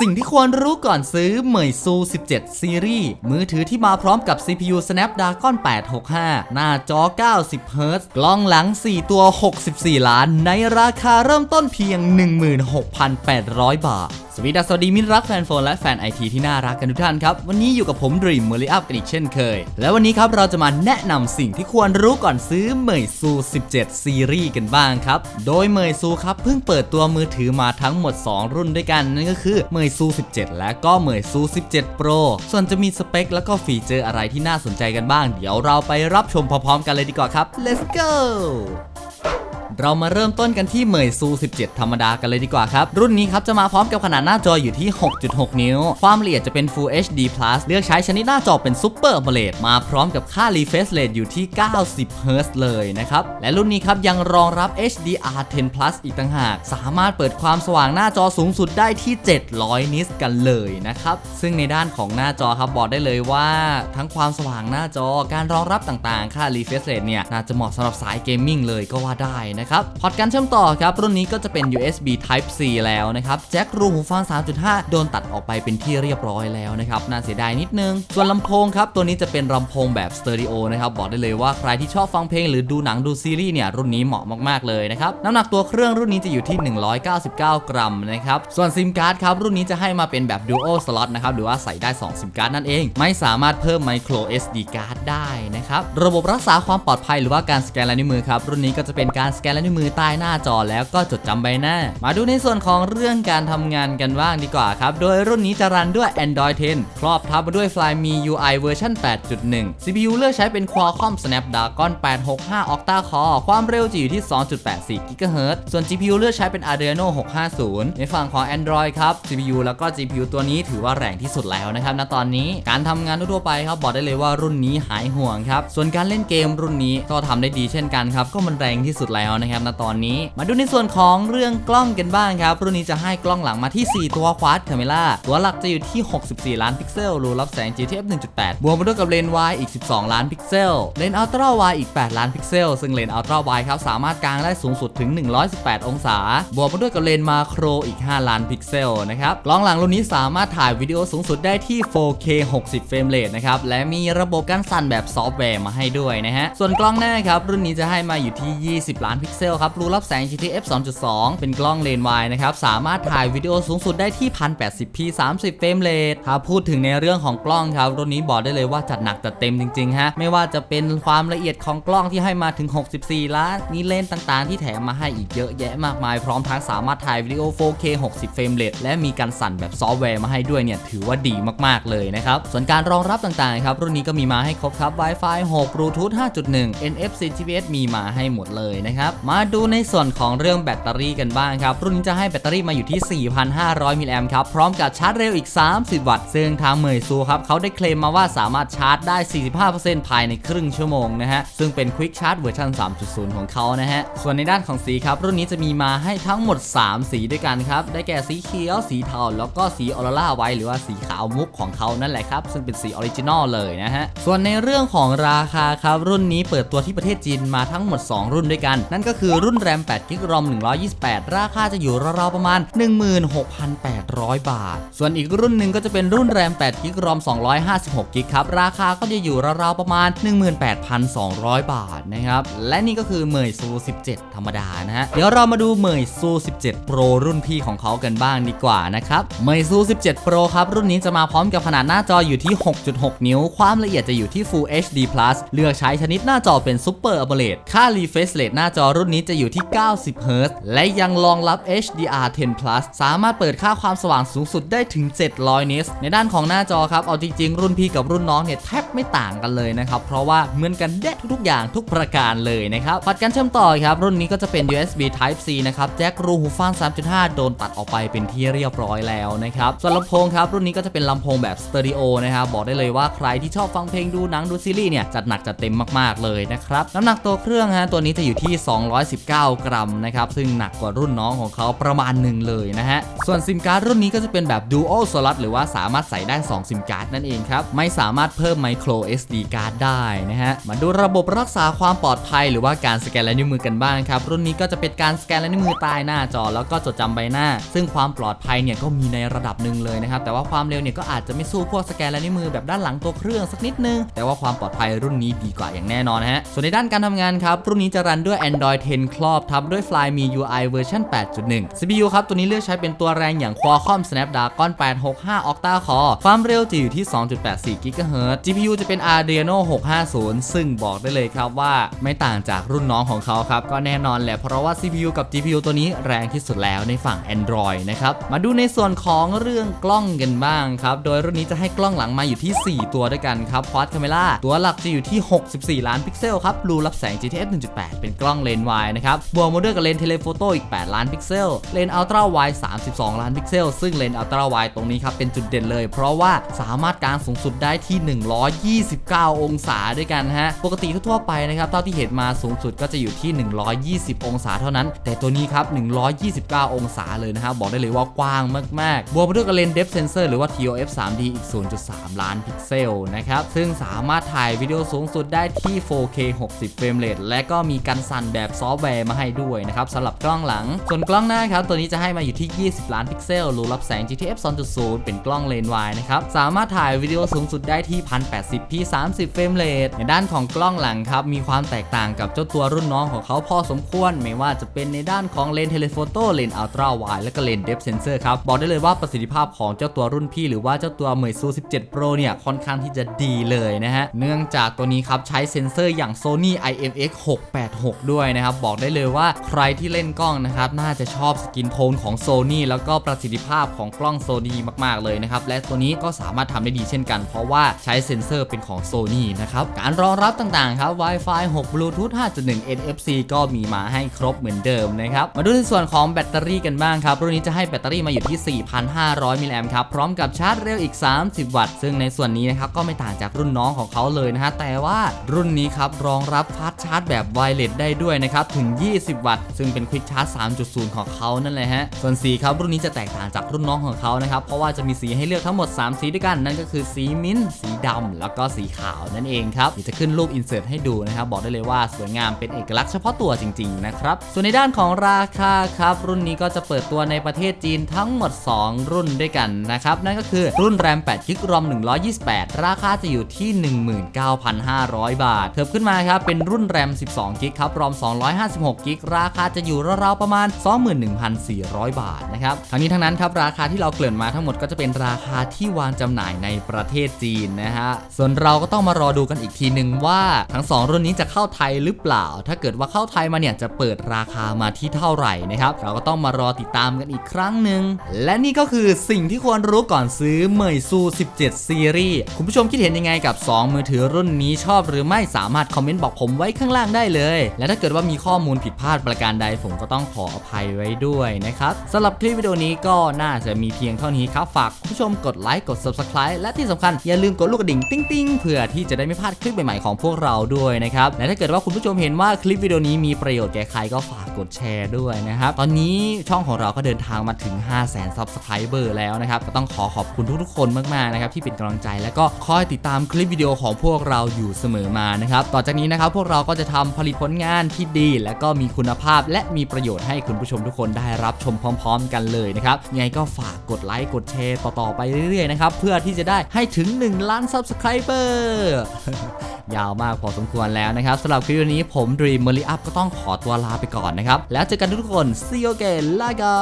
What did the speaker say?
สิ่งที่ควรรู้ก่อนซื้อเหมยซู 17 ซีรีส์มือถือที่มาพร้อมกับ CPU Snapdragon 865 หน้าจอ 90 h z กล้องหลัง 4 ตัว 64 ล้าน ในราคาเริ่มต้นเพียง 16,800 บาท สวีดัสดีมิตรรักแฟนโฟนและแฟนไอทีที่น่ารักกันทุกท่านครับ วันนี้อยู่กับผมดรีมเมอริอัพกันอีกเช่นเคย และวันนี้ครับเราจะมาแนะนำสิ่งที่ควรรู้ก่อนซื้อเหมยซู 17 ซีรีส์กันบ้างครับ โดยเหมยซูครับเพิ่งเปิดตัวมือถือมาทั้งหมด 2 รุ่นด้วยกันนั่นก็คือเมยซู17 และก็เมยซู17 Pro ส่วนจะมีสเปค แล้วก็ฟีเจอร์อะไรที่น่าสนใจกันบ้าง เดี๋ยวเราไปรับชมพร้อมๆกันเลยดีกว่าครับ let's go เรามาเริ่มต้นกันที่เหมยซู 17 ธรรมดากันเลยดีกว่าครับ รุ่นนี้ครับจะมาพร้อมกับขนาดหน้าจออยู่ที่ 6.6 นิ้ว ความละเอียดจะเป็น Full HD Plus เลือกใช้ชนิดหน้าจอเป็น Super AMOLED มาพร้อมกับค่า refresh rate อยู่ที่ 90 Hz เลยนะครับ และรุ่นนี้ครับยังรองรับ HDR10 Plus อีกต่างหาก สามารถเปิดความสว่างหน้าจอสูงสุดได้ที่ 700 นิตกันเลยนะครับ ซึ่งในด้านของหน้าจอครับบอกได้เลยว่า ทั้งความสว่างหน้าจอการรองรับต่างๆ ค่า refresh rate เนี่ยน่าจะเหมาะสำหรับสายเกมมิ่งเลยก็ว่าได้นะครับพอร์ตการเชื่อมต่อครับรุ่นนี้ก็จะเป็น USB Type C แล้วนะครับแจ็ครูหูฟัง 3.5 โดนตัดออกไปเป็นที่เรียบร้อยแล้วนะครับน่าเสียดายนิดนึง ส่วนลำโพงครับตัวนี้จะเป็นลำโพงแบบสเตอริโอนะครับบอกได้เลยว่าใครที่ชอบฟังเพลงหรือดูหนังดูซีรีส์เนี่ยรุ่นนี้เหมาะมากๆเลยนะครับน้ำหนักตัวเครื่องรุ่นนี้จะอยู่ที่ 199 กรัมนะครับส่วนซิมการ์ดครับรุ่นนี้จะให้มาเป็นแบบ Dual Slot นะครับหรือว่าใส่ได้2ซิมการ์ดนั่นเอง ไม่สามารถเพิ่ม Micro SD card ได้นะครับระบบรักษาความปลอดภัยหรือว่าการสแกนลายนิ้วมือครับรุ่นนี้ก็จะเป็นการสแกนลายนิ้วมือใต้หน้าจอแล้วก็จดจำใบหน้า มาดูในส่วนของเรื่องการทำงานกันบ้างดีกว่าครับ โดยรุ่นนี้จะรันด้วย Android 10 ครอบทับมาด้วย Flyme UI เวอร์ชัน8.1 CPU เลือกใช้เป็น Qualcomm Snapdragon 865 Octa Core ความเร็วจะอยู่ที่ 2.84 GHz ส่วน GPU เลือกใช้เป็น Adreno 650 ในฝั่งของ Android ครับ CPU แล้วก็ GPU ตัวนี้ถือว่าแรงที่สุดแล้วนะครับณตอนนี้การทำงานทั่วไปครับบอกได้เลยว่ารุ่นนี้หายห่วงครับส่วนการเล่นเกมรุ่นนี้ก็ทำได้ดีเช่นกันครับก็มันแรงที่สุดแล้วนะครับณตอนนี้ มาดูในส่วนของเรื่องกล้องกันบ้างครับ รุ่นนี้จะให้กล้องหลังมาที่ 4 ตัวควาดคาเมล่าตัวหลักจะอยู่ที่ 64 ล้านพิกเซลรูรับแสง GTF 1.8 บวกมาด้วยกับเลนส์ wide อีก 12 ล้านพิกเซล เลนส์อัลตร้า wide อีก 8 ล้านพิกเซล ซึ่งเลนส์อัลตร้า wide ครับสามารถกางได้สูงสุดถึง 118 องศา บวกมาด้วยกับเลนส์มาโครอีก 5 ล้านพิกเซลนะครับกล้องหลังรุ่นนี้สามารถถ่ายวิดีโอสูงสุดได้ที่ 4K 60 เฟรมเรทนะครับและมีระบบการสั่นแบบซอฟต์แวร์มาให้ด้วยนะฮะส่วนกล้องหน้าครับรุ่นนี้จะให้มาอยู่ที่ 20 ล้านพิกเซลครับรูรับแสง GTF 2.2 เป็นกล้องเลนส์วายนะครับ สามารถถ่ายวิดีโอสูงสุดได้ที่ 1080p 30 เฟรมเรทถ้าพูดถึงในเรื่องของกล้องครับรุ่นนี้บอกได้เลยว่าจัดหนักจัดเต็มจริงๆฮะไม่ว่าจะเป็นความละเอียดของกล้องที่ให้มาถึง 64 ล้านมีเลนส์ต่างๆ ที่แถมมาให้อีกเยอะแยะมากมาย พร้อมทั้งสามารถถ่ายวิดีโอ 4K 60 เฟรมเรทและมีการสั่นแบบซอฟต์แวร์มาให้ด้วยเนี่ยถือว่าดีมากๆเลยนะครับส่วนการรองรับต่างๆครับรุ่นนี้ก็มีมาให้ครบครับ Wi-Fi 6 Bluetooth 5.1 NFC GPS มีมาให้หมดเลยนะครับมาดูในส่วนของเรื่องแบตเตอรี่กันบ้างครับ รุ่นนี้จะให้แบตเตอรี่มาอยู่ที่ 4,500 มิลลิแอมป์ครับ พร้อมกับชาร์จเร็วอีก 30 วัตต์ ซึ่งทางเมยซูครับเขาได้เคลมมาว่าสามารถชาร์จได้ 45%ภายในครึ่งชั่วโมงนะฮะ ซึ่งเป็น Quick Charge เวอร์ชัน3.0 ของเขานะฮะ ส่วนในด้านของสีครับ รุ่นนี้จะมีมาให้ทั้งหมด 3 สีด้วยกันครับ ได้แก่สีเขียว สีเทา แล้วก็สีออโรราไวหรือว่าสีขาวมุกของเขานั่นแหละครับ ซึ่งเป็นสีออริจินอลเลยนะฮะ ส่วนในเรื่องของราคาครับ รุ่นนี้เปิดตัวที่ประเทศจีนมาทั้งหมด 2 รุ่นด้วยกัน นั่นก็คือรุ่นแรม8 g b ROM 128 ราคาจะอยู่ราวๆประมาณ 16,800 บาท ส่วนอีกรุ่นหนึ่งก็จะเป็นรุ่นแรม8 g b ROM 256 g b ครับ ราคาก็จะอยู่ราวๆประมาณ 18,200 บาทนะครับ และนี่ก็คือเมยซู 17 ธรรมดานะฮะ เดี๋ยวเรามาดูเมยซู 17 Pro รุ่นพี่ของเขากันบ้างดีกว่านะครับ เมยซู 17 Pro ครับรุ่นนี้จะมาพร้อมกับขนาดหน้าจออยู่ที่ 6.6 นิ้ว ความละเอียดจะอยู่ที่ Full HD Plus เลือกใช้ชนิดหน้าจอเป็น Super AMOLED ค่า refresh rate หน้าจอรุ่นนี้จะอยู่ที่ 90 Hz และยังรองรับ HDR10 Plus สามารถเปิดค่าความสว่างสูงสุดได้ถึง 700 นิตในด้านของหน้าจอครับ เอาจริงๆ รุ่นพี่กับรุ่นน้องเนี่ยแทบไม่ต่างกันเลยนะครับ เพราะว่าเหมือนกันเด็ดทุกๆอย่างทุกประการเลยนะครับพอร์ตการเชื่อมต่อครับ รุ่นนี้ก็จะเป็น USB Type C นะครับแจ็ครูหูฟัง 3.5 โดนตัดออกไปเป็นที่เรียบร้อยแล้วนะครับส่วนลำโพงครับรุ่นนี้ก็จะเป็นลำโพงแบบสเตอริโอนะครับบอกได้เลยว่าใครที่ชอบฟังเพลงดูหนังดูซีรีส์เนี่ยจัดหนักจัดเต็มมากๆเลยนะครับน้ำหนักตัวเครื่องฮะตัวนี้จะอยู่ที่219 กรัมนะครับซึ่งหนักกว่ารุ่นน้องของเขาประมาณหนึ่งเลยนะฮะส่วนซิมการ์ดรุ่นนี้ก็จะเป็นแบบ Dual Slot หรือว่าสามารถใส่ได้ 2 ซิมการ์ดนั่นเองครับไม่สามารถเพิ่ม Micro SD card ได้นะฮะมาดูระบบรักษาความปลอดภัย หรือว่าการสแกนลายนิ้วมือกันบ้างครับรุ่นนี้ก็จะเป็นการสแกนลายนิ้วมือใต้หน้าจอ แล้วก็จดจำใบหน้า ซึ่งความปลอดภัยเนี่ยก็มีในระดับหนึ่งเลยนะครับแต่ว่าความเร็วเนี่ยก็อาจจะไม่สู้พวกสแกนลายนิ้วมือแบบด้านหลังตัวเครื่องสักนิดนึงแต่ว่าความปลอดภัยรุ่นนี้ดีกว่าอย่างแน่นอนฮะส่วนในด้านการทำงานครับรุ่นนี้จะรันด้วย Android 10 ครอบทับด้วย Flyme UI เวอร์ชัน8.1 CPU ครับ ตัวนี้เลือกใช้เป็นตัวแรงอย่าง Qualcomm Snapdragon 865 Octa Core ความเร็วจะอยู่ที่ 2.84 GHz GPU จะเป็น Adreno 650 ซึ่งบอกได้เลยครับว่าไม่ต่างจากรุ่นน้องของเขาครับ ก็แน่นอนแหละเพราะว่า CPU กับ GPU ตัวนี้แรงที่สุดแล้วในฝั่ง Android นะครับ มาดูในส่วนของเรื่องกล้องกันบ้างครับ โดยรุ่นนี้จะให้กล้องหลังมาอยู่ที่ 4 ตัวด้วยกันครับ Quad Camera ตัวหลักจะอยู่ที่ 64 ล้านพิกเซลครับรูรับแสง GTX 1.8 เป็นกล้องเลนส์วายนะครับ บวกมาด้วยกับเลนส์เทเลโฟโต้อีก 8 ล้านพิกเซล เลนส์อัลตร้าไวด์32 ล้านพิกเซล ซึ่งเลนส์อัลตร้าไวด์ตรงนี้ครับเป็นจุดเด่นเลย เพราะว่าสามารถกางสูงสุดได้ที่ 129 องศาด้วยกันฮะ ปกติทั่วไปนะครับเท่าที่เห็นมาสูงสุดก็จะอยู่ที่ 120 องศาเท่านั้น แต่ตัวนี้ครับ 129 องศาเลยนะครับบอกได้เลยว่ากว้างมากๆ บวกมาด้วยกับเลนส์ depth sensor หรือว่า TOF 3D อีก 0.3 ล้านพิกเซลนะครับซึ่งสามารถถ่ายวิดีโอสูงสุดได้ที่ 4K 60 เฟรมเรทและก็มีกันสั่นแบบซอฟต์แวร์มาให้ด้วยนะครับสำหรับกล้องหลัง ส่วนกล้องหน้าครับตัวนี้จะให้มาอยู่ที่ 20 ล้านพิกเซลรูรับแสง GTF 2.0 เป็นกล้องเลนส์วายนะครับสามารถถ่ายวิดีโอสูงสุดได้ที่ 1080p 30 เฟรมเรทในด้านของกล้องหลังครับมีความแตกต่างกับเจ้าตัวรุ่นน้องของเขาพอสมควร ไม่ว่าจะเป็นในด้านของเลนส์เทเลโฟโต้เลนส์อัลตร้าไวและก็เลนส์เดฟเซนเซอร์ครับบอกได้เลยว่าประสิทธิภาพของเจ้าตัวรุ่นพี่ หรือว่าเจ้าตัวเมยซู17 Pro เนี่ยค่อนข้างที่จะดีเลยนะฮะเนื่องจากตัวนี้ครับใช้เซ็นเซอร์อย่าง Sony IMX 686 ด้วยนะครับบอกได้เลยว่าใครที่เล่นกล้องนะครับน่าจะชอบสกินโทนของ Sony แล้วก็ประสิทธิภาพของกล้อง Sony มากๆเลยนะครับและตัวนี้ก็สามารถทำได้ดีเช่นกัน เพราะว่าใช้เซ็นเซอร์เป็นของ Sony นะครับการรองรับต่างๆครับ Wi-Fi 6 Bluetooth 5.1 NFC ก็มีมาให้ครบเหมือนเดิมนะครับมาดูในส่วนของแบตเตอรี่กันบ้างครับรุ่นนี้จะให้แบตเตอรี่มาอยู่ที่ 4,500 มิลลิแอมป์ครับพร้อมกับชาร์จเร็วอีก 30 วัตต์ ซึ่งในส่วนนี้นะครับก็ไม่ต่างจากรุ่นน้องของเขาเลยนะฮะแต่ว่ารุ่นนี้ครับรองรับฟาสต์ชาร์จแบบไวเลสได้ด้วยนะครับถึง 20 วัตต์ ซึ่งเป็นควิกชาร์จ 3.0 ของเขานั่นเลยฮะ ส่วนสีครับรุ่นนี้จะแตกต่างจากรุ่นน้องของเขานะครับ เพราะว่าจะมีสีให้เลือกทั้งหมด 3 สีด้วยกัน นั่นก็คือสีมิ้นท์สีดำแล้วก็สีขาวนั่นเองครับจะขึ้นรูปอินเสิร์ตให้ดูนะครับ บอกได้เลยว่าสวยงามเป็นเอกลักษณ์เฉพาะตัวจริงๆนะครับ ส่วนในด้านของราคาครับรุ่นนี้ก็จะเปิดตัวในประเทศจีนทั้งหมด 2 รุ่นด้วยกันนะครับนั่นก็คือรุ่นแรม8กิกรอม128 ราคาจะอยู่ที่ 19,500 บาทเทิบขึ้นมาครับเป็นรุ่นแรม12กิกครับรอม256กิกราคาจะอยู่ราวๆประมาณ 21,400 บาทนะครับทั้งนี้ทั้งนั้นครับราคาที่เราเกริ่นมาทั้งหมดก็จะเป็นราคาที่วางจำหน่ายในประเทศจีนนะฮะส่วนเราก็ต้องมารอดูกันอีกทีหนึ่งว่าทั้ง 2 รุ่นนี้จะเข้าไทยหรือเปล่า ถ้าเกิดว่าเข้าไทยมาเนี่ยจะเปิดราคามาที่เท่าไหร่นะครับเราก็ต้องมารอติดตามกันอีกครั้งหนึ่งและนี่ก็คือสิ่งที่ควรรู้ก่อนซื้อเหมยซู 17 ซีรีส์คุณผู้ชมคิดเห็นยังไงกับ 2 มือถือรุ่นนี้ชอบหรือไม่สามารถคอมเมนต์บอกผมไว้ข้างล่างได้เลย และถ้าเกิดว่ามีข้อมูลผิดพลาดประการใดผมก็ต้องขออภัยไว้ด้วยนะครับสำหรับคลิปวิดีโอนี้ก็น่าจะมีเพียงเท่านี้ครับ ฝากผู้ชมกดไลค์กด subscribe และที่สำคัญอย่าลืมกดลูกกระดิ่งติ้งๆเพื่อที่จะได้ไม่พลาดคลิปใหม่ๆของพวกเราด้วยนะครับและถ้าเกิดว่าคุณผู้ชมเห็นว่าคลิปวิดีโอนี้มีประโยชน์แก่ใครก็ฝากกดแชร์ด้วยนะครับตอนนี้ช่องของเราก็เดินทางมาถึง 5 0 0 0 0 0 subscriber แล้วนะครับก็ต้องขอขอบคุณทุกๆคนมากๆนะครับที่เป็นกำลังใจและก็คอยติดตามคลิปวิดีโอของพวกเราอยู่เสมอมานะครับต่อจากนี้นะครับพวกเราก็จะทำผลิตผลงานที่ดี และก็มีคุณภาพและมีประโยชน์ให้คุณผู้ชมทุกคนได้รับชมพร้อม ๆ กันเลยนะครับยังไงก็ฝากกดไลค์กดแชร์ต่อๆไปเรื่อยๆนะครับเพื่อที่จะได้ให้ถึง 1 ล้าน subscriber ยาวมากพอสมควรแล้วนะครับสำหรับคลิปวันนี้ผมดรีมเมอรี่อัพก็ต้องขอตัวลาไปก่อนนะครับ แล้วเจอกันทุกคน see you again ลาไก่